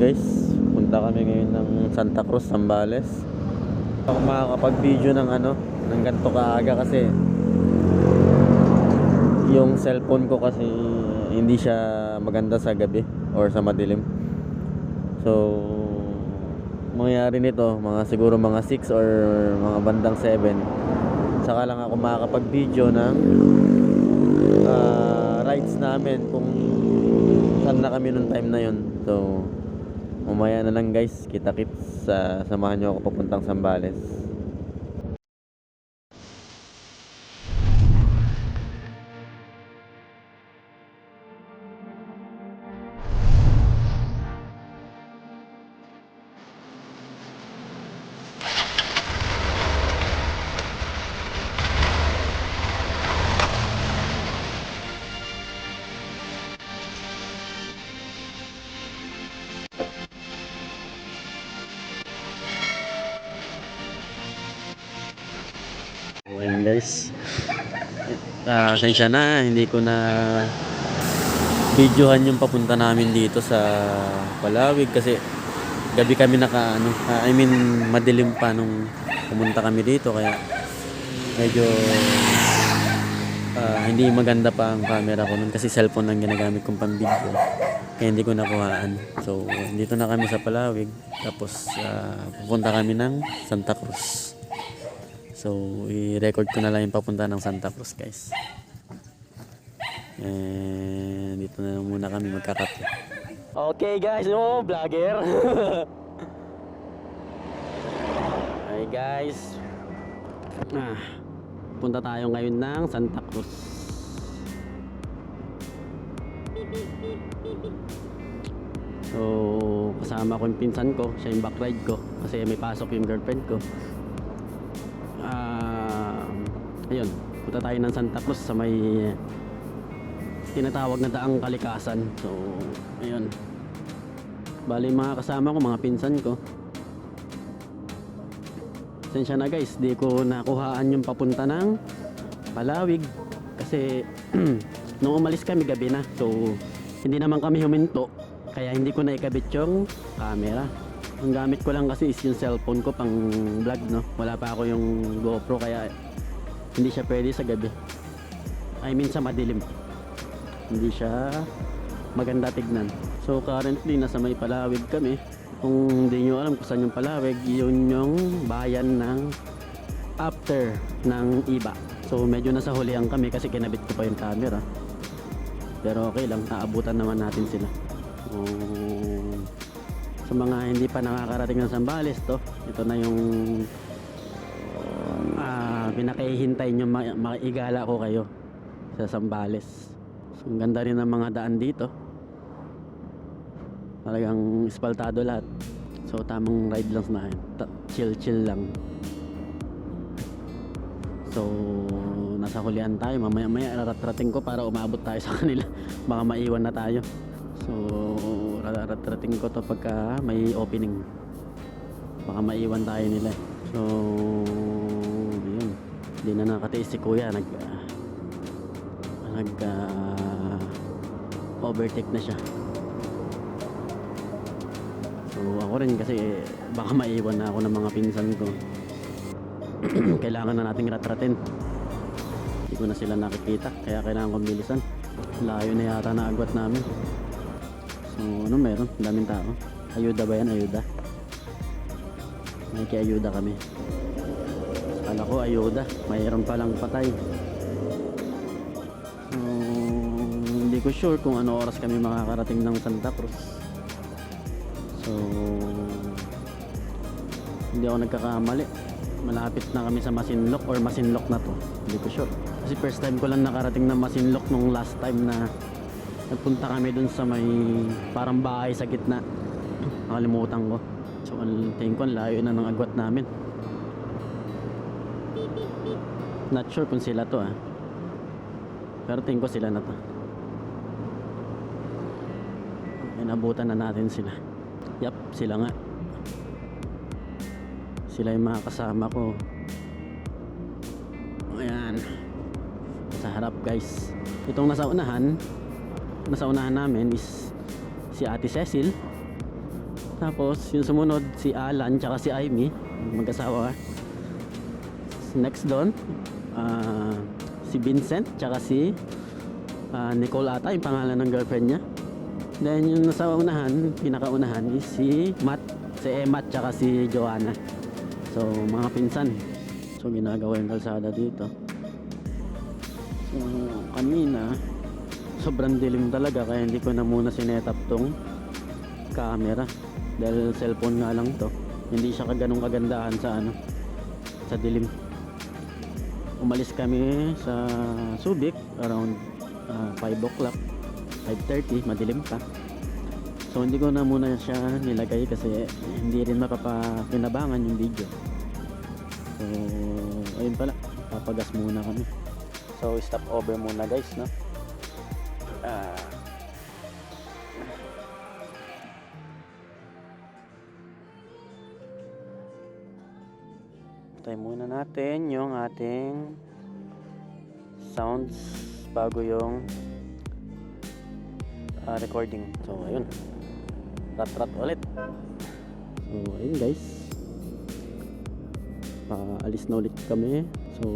guys, punta kami ngayon ng Santa Cruz, Zambales. Ako makakapag-video ng ano, ng ganito kaaga kasi yung cellphone ko kasi hindi siya maganda sa gabi or sa madilim. So, mangyayari nito, mga siguro mga 6 or mga bandang 7. Saka lang ako makakapag-video ng ah, rides namin kung saan na kami nung time na yon. So, umaya na lang guys, kita-kits sa samahan nyo ako papuntang Sambales. Ah, sensya na, hindi ko na videohan yung papunta namin dito sa Palawig kasi gabi kami naka ano, ah, I mean madilim pa nung pumunta kami dito kaya medyo ah, hindi maganda pa ang camera ko nun kasi cellphone lang ginagamit kong pang video kaya hindi ko nakuhaan. So dito na kami sa Palawig tapos ah, pupunta kami ng Santa Cruz So, i-record ko na lang yung papunta ng Santa Cruz, guys. And dito na muna kami magkakape. Okay, guys. Oh, vlogger. Hi, guys. Ah, punta tayo ngayon ng Santa Cruz. So, kasama ko yung pinsan ko, siya yung backride ko kasi may pasok yung girlfriend ko. Ayun, punta tayo ng Santa Cruz sa may tinatawag na daang kalikasan. So, ayun. Bali mga kasama ko, mga pinsan ko. Sensya na guys, di ko nakuhaan yung papunta ng Palawig kasi nung umalis kami gabi na. So, hindi naman kami huminto kaya hindi ko na ikabit yung camera. Ang gamit ko lang kasi is yung cellphone ko pang vlog no. Wala pa ako yung GoPro kaya hindi siya pwede sa gabi. I mean sa madilim. Hindi siya maganda tignan. So currently nasa may Palawig kami. Kung hindi nyo alam kung saan yung Palawig, yun yung bayan ng after ng iba. So medyo nasa hulihan kami kasi kinabit ko pa yung camera. Pero okay lang, naabutan naman natin sila. Um, sa mga hindi pa nakakarating ng Sambales to ito na yung pinakahihintay nyo ma- maigala ko kayo sa Sambales so, ang ganda rin ng mga daan dito talagang espaltado lahat so tamang ride lang Ta- chill chill lang so nasa hulihan tayo mamaya maya raratrating ko para umabot tayo sa kanila baka maiwan na tayo So, rarating ko to pagka may opening. Baka maiwan tayo nila. So. Hindi na nakatiis si kuya. Nag, ah, nag, ah, overtake na siya. So, ako rin kasi baka maiwan na ako ng mga pinsan ko. kailangan na nating ratratin. Hindi ko na sila nakikita. Kaya kailangan kong bilisan. Layo na yata na agwat namin. So, ano meron? Daming tao. Ayuda ba yan? Ayuda. May ayuda kami. Kala ko ayuda. Mayroon palang patay. So, hindi ko sure kung ano oras kami makakarating ng Santa Cruz. So, hindi ako nagkakamali. Malapit na kami sa Masinloc or Masinloc na to. Hindi ko sure. Kasi first time ko lang nakarating ng Masinloc nung last time na nagpunta kami dun sa may parang bahay sa gitna nakalimutan ko so tingin ko layo na ng agwat namin not sure kung sila to ah. Pero tingin ko sila na to. Inabutan na natin sila. Yap sila nga. Sila yung mga kasama ko. Ayan. Sa harap guys. Itong nasa unahan nasa unahan namin is si Ate Cecil. Tapos, yung sumunod, si Alan, tsaka si Amy, mag-asawa. Next doon, ah, si Vincent, tsaka si ah, Nicole ata, yung pangalan ng girlfriend niya. Then, yung nasa unahan, pinakaunahan, is si Matt, si Emma, tsaka si Joanna. So, mga pinsan. So, ginagawa yung kalsada dito. So, kanina, sobrang dilim talaga, kaya hindi ko na muna sinetap tong camera. Dahil cellphone nga lang to. Hindi siya kaganong kagandahan sa ano, sa dilim. Umalis kami sa Subic around ah, 5 o'clock, 5.30, madilim pa. So hindi ko na muna siya nilagay kasi hindi rin mapapakinabangan yung video. So ayun pala, papagas muna kami. So stop over muna guys, no? Ah. Tayo muna natin yung ating sounds bago yung ah, recording. So, ayun. Rat-rat ulit. So, ayun guys. Paalis na ulit kami. So,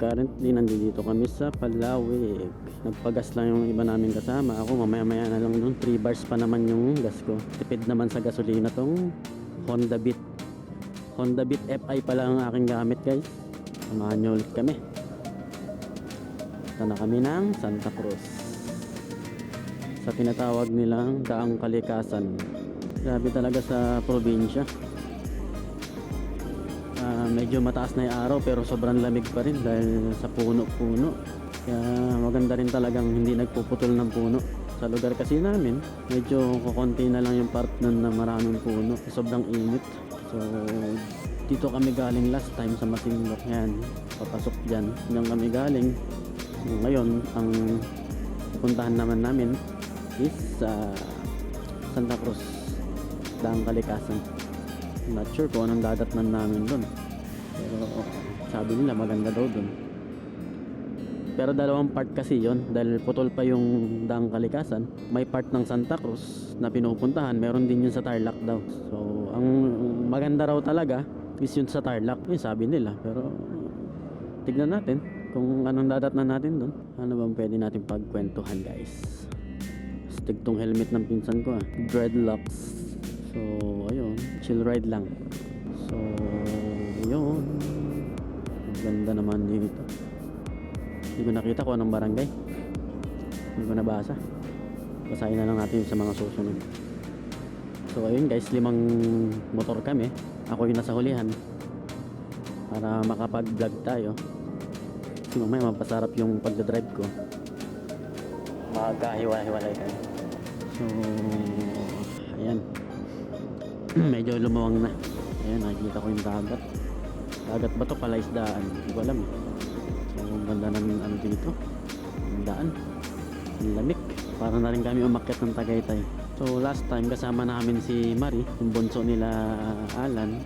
currently nandito kami sa Palawig. Nagpagas lang yung iba namin kasama. Ako mamaya-maya na lang dun. 3 bars pa naman yung gas ko. Tipid naman sa gasolina tong Honda Beat. Honda Beat FI pala ang aking gamit guys. Samahan nyo ulit kami. Ito na kami ng Santa Cruz. Sa tinatawag nilang Daang Kalikasan. Grabe talaga sa probinsya. Ah, medyo mataas na yung araw pero sobrang lamig pa rin dahil sa puno-puno. Kaya maganda rin talagang hindi nagpuputol ng puno. Sa lugar kasi namin, medyo kukonti na lang yung part nun na maraming puno. Sobrang init. So, dito kami galing last time sa Masinloc. Yan, papasok dyan. Diyan kami galing. Ngayon, ang puntahan naman namin is sa Santa Cruz. Daang Kalikasan. Not sure kung anong dadatnan namin doon. Pero sabi nila maganda daw doon. Pero dalawang part kasi yon dahil putol pa yung daang kalikasan. May part ng Santa Cruz na pinupuntahan, meron din yun sa Tarlac daw. So, ang maganda raw talaga is yun sa Tarlac. Yun sabi nila. Pero tignan natin kung anong dadatnan natin doon. Ano bang pwede natin pagkwentuhan guys. Stig tong helmet ng pinsan ko ah. Dreadlocks. So, ayun. Chill ride lang. So, yun. Ang ganda naman dito. Hindi ko nakita kung anong barangay. Hindi ko nabasa. Basahin na lang natin sa mga susunod. So, ayun guys. Limang motor kami. Ako yung nasa hulihan. Para makapag-vlog tayo. Kasi mamaya mapasarap yung pagdadrive ko. Magkahiwa-hiwalay kami. So, ayan. Medyo lumawang na. Ayan, nakikita ko yung dagat. Dagat ba to pala isdaan? Hindi ko alam eh. So, ang ganda ng ano dito. Ang daan. Ang lamig. Para na rin kami umakyat ng Tagaytay. So, last time kasama namin si Marie, yung bunso nila Alan.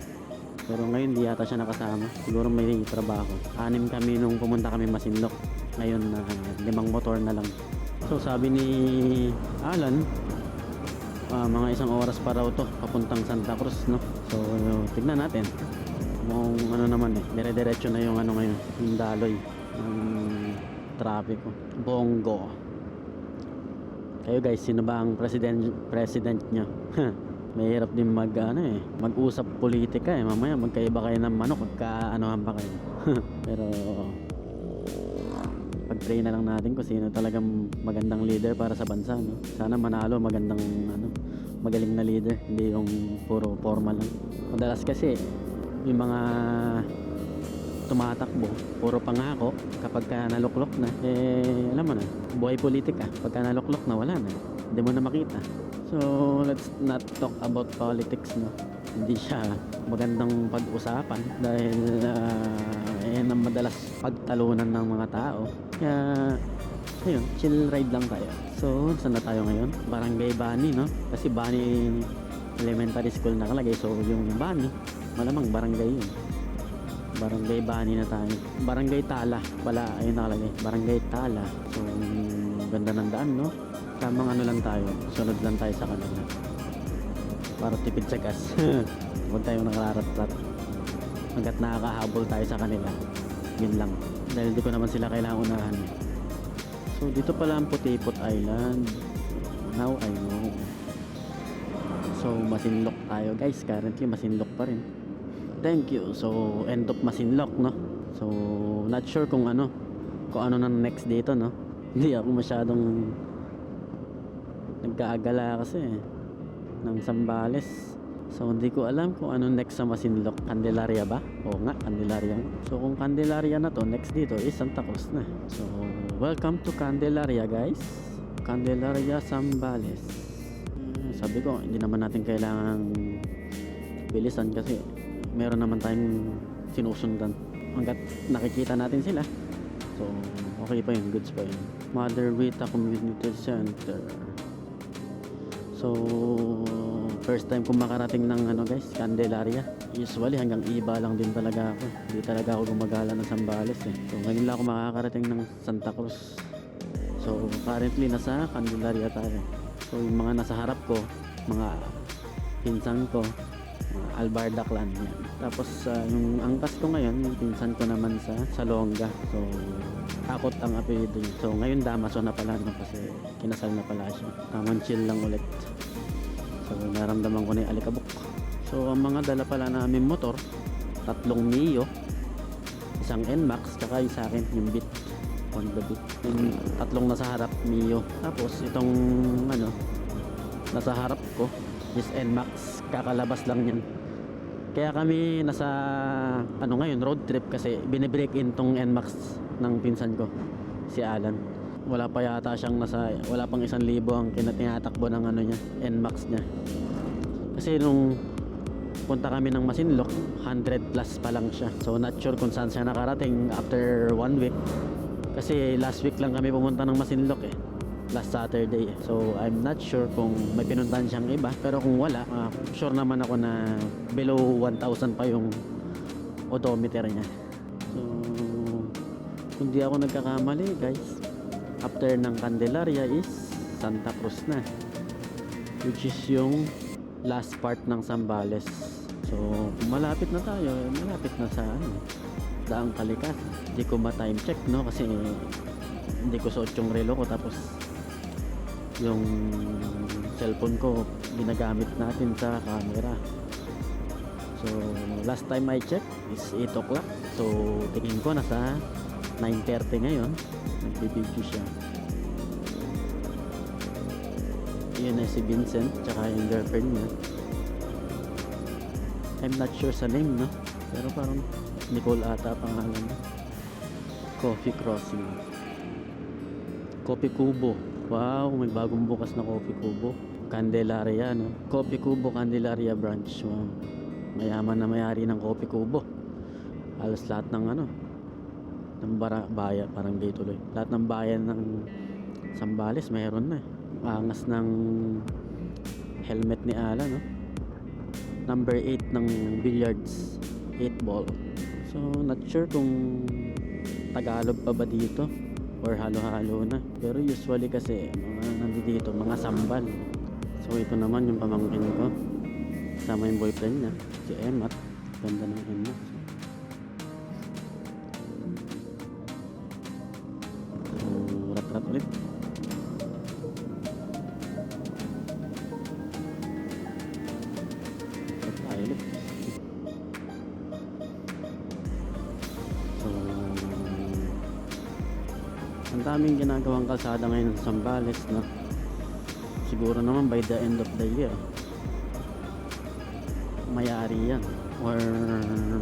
Pero ngayon di yata siya nakasama. Siguro may trabaho. Anim kami nung pumunta kami Masinlok. Ngayon na limang motor na lang. So sabi ni Alan, ah, mga isang oras pa raw to papuntang Santa Cruz, no? So tignan natin. Kung ano naman eh, dire-diretso na yung ano ngayon, yung daloy ng traffic. Bongo. Kayo guys, sino ba ang president president nyo? Mahirap din mag ano eh, mag-usap politika eh. Mamaya magkaiba kayo ng manok, magka-anohan pa kayo. Pero pag-pray na lang natin kung sino talagang magandang leader para sa bansa, no? Sana manalo magandang ano, magaling na leader, hindi yung puro formal lang. Madalas kasi yung mga tumatakbo, puro pangako kapag ka naluklok na, eh alam mo na, buhay politika, pagka naluklok na wala na, hindi mo na makita. So, let's not talk about politics, no? Hindi siya magandang pag-usapan dahil uh, yan ang madalas pagtalunan ng mga tao. Kaya, ayun, chill ride lang tayo. So, saan na tayo ngayon? Barangay Bani, no? Kasi Bani Elementary School nakalagay. So, yung Bani, malamang barangay yun. Barangay Bani na tayo. Barangay Tala. Wala, ayun nakalagay. Barangay Tala. So, ganda ng daan, no? Tamang ano lang tayo. Sunod lang tayo sa kanila. para tipid sa gas. Huwag tayong nakararat-rat. Hanggat nakakahabol tayo sa kanila. Yun lang. Dahil di ko naman sila kailangan unahan. So dito pala ang Putipot Island. Now I know. So Masinlok tayo guys. Currently Masinlok pa rin. Thank you. So end of Masinlok no. So not sure kung ano kung ano nang next dito no. Hindi ako masyadong nagkaagala kasi eh, ng Sambales. So hindi ko alam kung ano next sa Masinloc. Candelaria ba? Oo nga, Candelaria. So kung Candelaria na to, next dito is Santa Cruz na. So welcome to Candelaria guys. Candelaria Sambales. Hmm, sabi ko, hindi naman natin kailangan bilisan kasi meron naman tayong sinusundan. Hanggat nakikita natin sila. So okay pa yun, goods pa yun. Mother Rita Community Center. So, first time kong makarating ng ano guys, Candelaria. Usually hanggang iba lang din talaga ako. Hindi talaga ako gumagala ng Sambales eh. So, ngayon lang ako makakarating ng Santa Cruz. So, currently nasa Candelaria tayo. So, yung mga nasa harap ko, mga pinsan ko, mga Albarda clan yan. Tapos, ah, yung angkas ko ngayon, pinsan ko naman sa Salonga. So, Akot ang apelido niya. So, ngayon Damaso na pala no, kasi kinasal na pala siya. Tamang chill lang ulit. So, naramdaman ko na yung alikabok. So, ang mga dala pala namin motor, tatlong Mio, isang NMAX, tsaka yung sa akin, yung Beat. Honda Beat. Yung tatlong nasa harap, Mio. Tapos, itong, ano, nasa harap ko, is NMAX. Kakalabas lang yan. Kaya kami nasa ano ngayon road trip kasi binibreak in tong NMAX ng pinsan ko si Alan. Wala pa yata siyang nasa wala pang isang libo ang kinatinatakbo ng ano niya NMAX niya. Kasi nung punta kami ng Masinloc 100 plus pa lang siya. So not sure kung saan siya nakarating after one week. Kasi last week lang kami pumunta ng Masinloc eh last Saturday. So, I'm not sure kung may pinuntahan siyang iba. Pero kung wala, ah, sure naman ako na below 1,000 pa yung odometer niya. So, kung di ako nagkakamali, guys, after ng Candelaria is Santa Cruz na. Which is yung last part ng Sambales. So, malapit na tayo, malapit na sa ano, daang kalikat. Hindi ko ma-time check, no? Kasi hindi ko suot yung relo ko tapos yung cellphone ko ginagamit natin sa camera. So last time I checked is 8 o'clock. So tingin ko nasa 9.30 ngayon. Nagbibideo siya. Yun na si Vincent tsaka yung girlfriend niya. I'm not sure sa name no? Pero parang Nicole ata pangalan Coffee Crossing Coffee Kubo Wow, may bagong bukas na Coffee Kubo. Candelaria, no? Coffee Kubo, Candelaria branch. Wow. Mayaman na mayari ng Coffee Kubo. Halos lahat ng ano, ng bara, bayan, parang gay tuloy. Lahat ng bayan ng Sambales, mayroon na. eh. Angas ng helmet ni Ala, no? Number 8 ng billiards. 8 ball. So, not sure kung Tagalog pa ba dito or halo-halo na. Pero usually kasi mga nandito mga sambal. So ito naman yung pamangkin ko. Sama yung boyfriend niya, si Emmat. Ganda ng Emmat. Ang daming ginagawang kalsada ngayon sa Sambales na siguro naman by the end of the year mayari yan. Or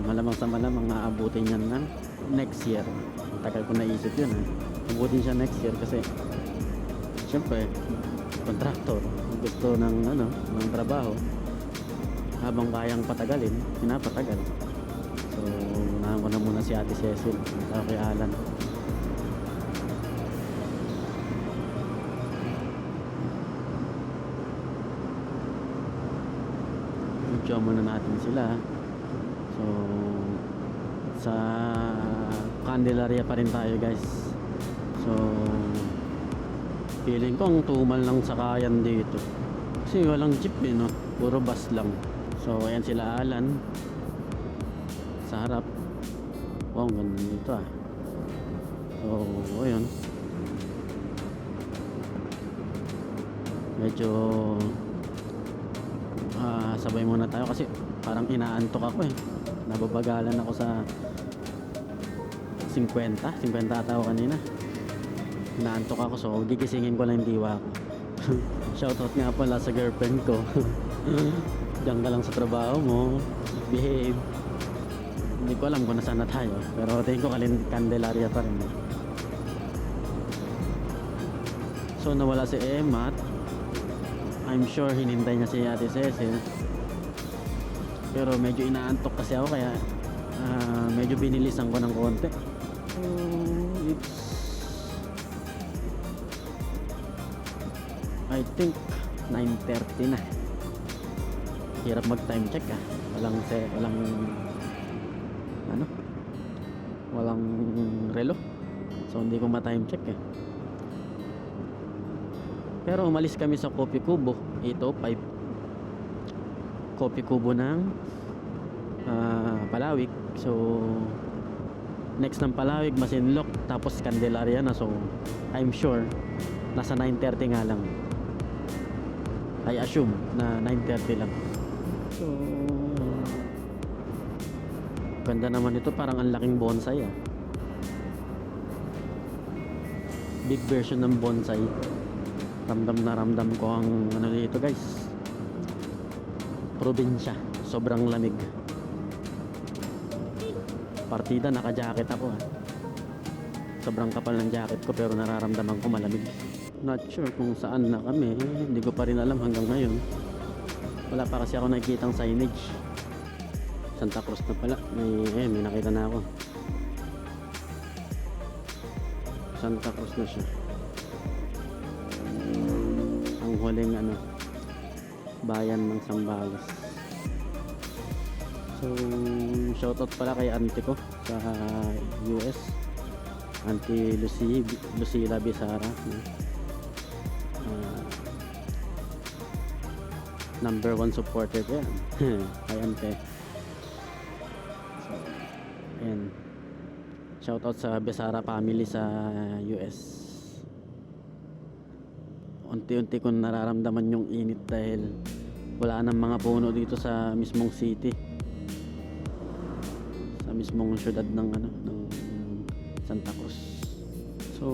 malamang sa malamang aabutin yan ng next year. Tagal ko naisip yun eh. Abutin siya next year kasi syempre contractor. Gusto ng ano ng trabaho. Habang kayang patagalin pinapatagal. So unahan ko na muna si ate Cecil. At kay Alan video muna natin sila so sa Candelaria pa rin tayo guys so feeling ko ang tumal ng sakayan dito kasi walang jeep eh, no? Puro bus lang. So, ayan sila Alan. Sa harap. Wow, ang ganda dito ah. So, ayun. Medyo sabay muna tayo kasi parang inaantok ako eh. Nababagalan ako sa 50. 50 ata ako kanina. Inaantok ako so gigisingin ko lang yung diwa ko. Shoutout nga pala sa girlfriend ko. Diyan ka lang sa trabaho mo. Behave. Hindi ko alam kung nasaan na tayo. Pero tingin ko Candelaria pa rin. So nawala si Emma. I'm sure hinintay niya si Ate Cecil. Pero medyo inaantok kasi ako kaya ah, medyo binilisan ko ng konti. So, it's I think 9.30 na. Hirap mag time check ah. Walang se, walang ano? Walang relo. So hindi ko ma-time check eh. Pero umalis kami sa Kopi Kubo. Ito 5 Kopi Kubo ng ah, Palawig. So next ng Palawig, Masinloc, tapos Candelaria na. So I'm sure nasa 9.30 nga lang. I assume na 9.30 lang. So, ganda naman ito. Parang ang laking bonsai ah. Big version ng bonsai. Ramdam na ramdam ko ang ano dito guys. Probinsya. Sobrang lamig. Partida, naka-jacket ako ah. Sobrang kapal ng jacket ko pero nararamdaman ko malamig. Not sure kung saan na kami. Hindi ko pa rin alam hanggang ngayon. Wala pa kasi ako nakikitang signage. Santa Cruz na pala. May, eh, may nakita na ako. Santa Cruz na siya. Ang huling ano, bayan ng Sambales. So, shoutout pala kay auntie ko sa US. Auntie Lucy, Lucila Bisara. no? Ah, number one supporter ko yan. kay auntie. So, ayan. Shoutout sa Besara family sa US. Unti-unti kong nararamdaman yung init dahil wala nang mga puno dito sa mismong city. Sa mismong syudad ng ano ng Santa Cruz. So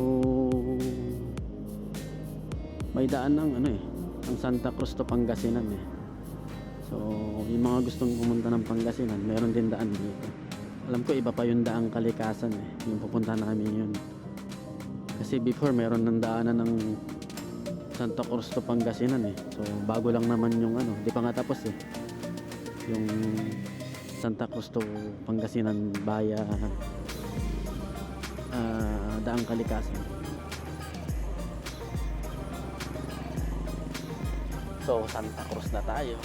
may daan ng ano eh, ang Santa Cruz to Pangasinan eh. So, yung mga gustong pumunta ng Pangasinan, meron din daan dito. Alam ko iba pa yung daang kalikasan eh, yung pupunta namin yun. Kasi before meron ng daanan ng Santa Cruz to Pangasinan eh. So, bago lang naman yung ano, di pa nga tapos eh. Yung Santa Cruz to Pangasinan via ah, daang kalikasan. So, Santa Cruz na tayo.